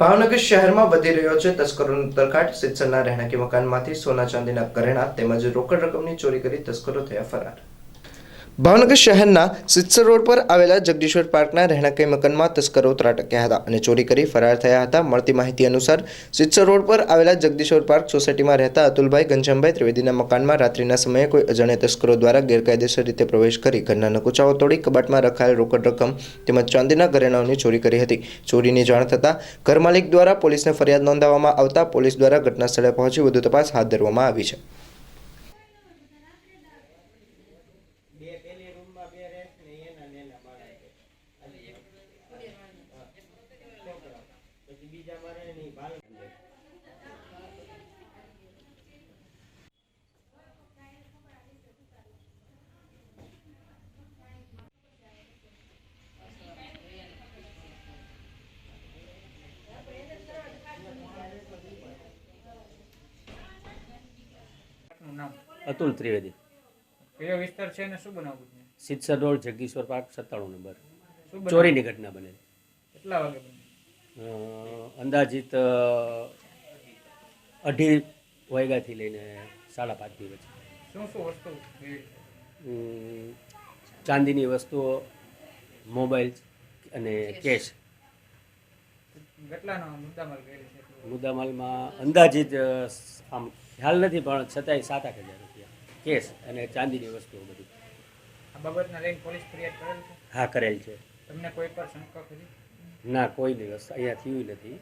ભાવનગર શહેરમાં વધી રહ્યો છે તસ્કરોનો તરખાટ સિત્સરના રહેણાંકી મકાનમાંથી સોના ચાંદીના ઘરેણા તેમજ રોકડ રકમની ચોરી કરી તસ્કરો થયા ફરાર. ભાવનગર શહેરના સિત્સર રોડ પર આવેલા જગદીશ્વર પાર્કના રહેણાંકી મકાનમાં તસ્કરો ત્રાટક્યા હતા અને ચોરી કરી ફરાર થયા હતા. મળતી માહિતી અનુસાર સિત્સર રોડ પર આવેલા જગદીશ્વર પાર્ક સોસાયટીમાં રહેતા અતુલભાઈ ઘનશ્યામભાઈ ત્રિવેદીના મકાનમાં રાત્રિના સમયે કોઈ અજાણ્યા તસ્કરો દ્વારા ગેરકાયદેસર રીતે પ્રવેશ કરી ઘરના નકુચાઓ તોડી કબાટમાં રખાયેલ રોકડ રકમ તેમજ ચાંદીના ઘરેણાઓની ચોરી કરી હતી. ચોરીની જાણ થતાં ઘર માલિક દ્વારા પોલીસને ફરિયાદ નોંધાવવામાં આવતા પોલીસ દ્વારા ઘટના સ્થળે પહોંચી વધુ તપાસ હાથ ધરવામાં આવી છે. બે પેલી રૂમમાં બે રહે છે ને એના ને એના પછી બીજા મારે ને બાળક છે. નું નામ અતુલ ત્રિવેદી. કયો વિસ્તાર છે ને શું બનાવવું છે? સિત્સર રોડ જગદીશ્વર પાર્ક સત્તાણું નંબર. શું? ચોરીની ઘટના બને કેટલા વાગે બન્યું અંદાજિત અ, અઢી વાગ્યાથી લઈને સાડા પાંચની વચ્ચે શું શું વસ્તુ ચાંદીની વસ્તુઓ મોબાઈલ અને કેશ. કેટલાનો મુદ્દામાલ કરેલ છે? એટલું? મુદ્દામાલમાં અંદાજિત અ, આમ ખ્યાલ નથી પણ છતાંય સાત આઠ હજાર. કેશ અને ચાંદીની વસ્તુઓ બધી. આ બાબતના લઈને પોલીસ ફરિયાદ કરેલ છે? હા કરેલ છે. તમને કોઈ પર શંકા ખરી? ના કોઈ દિવસ અહીંયા થયું નથી.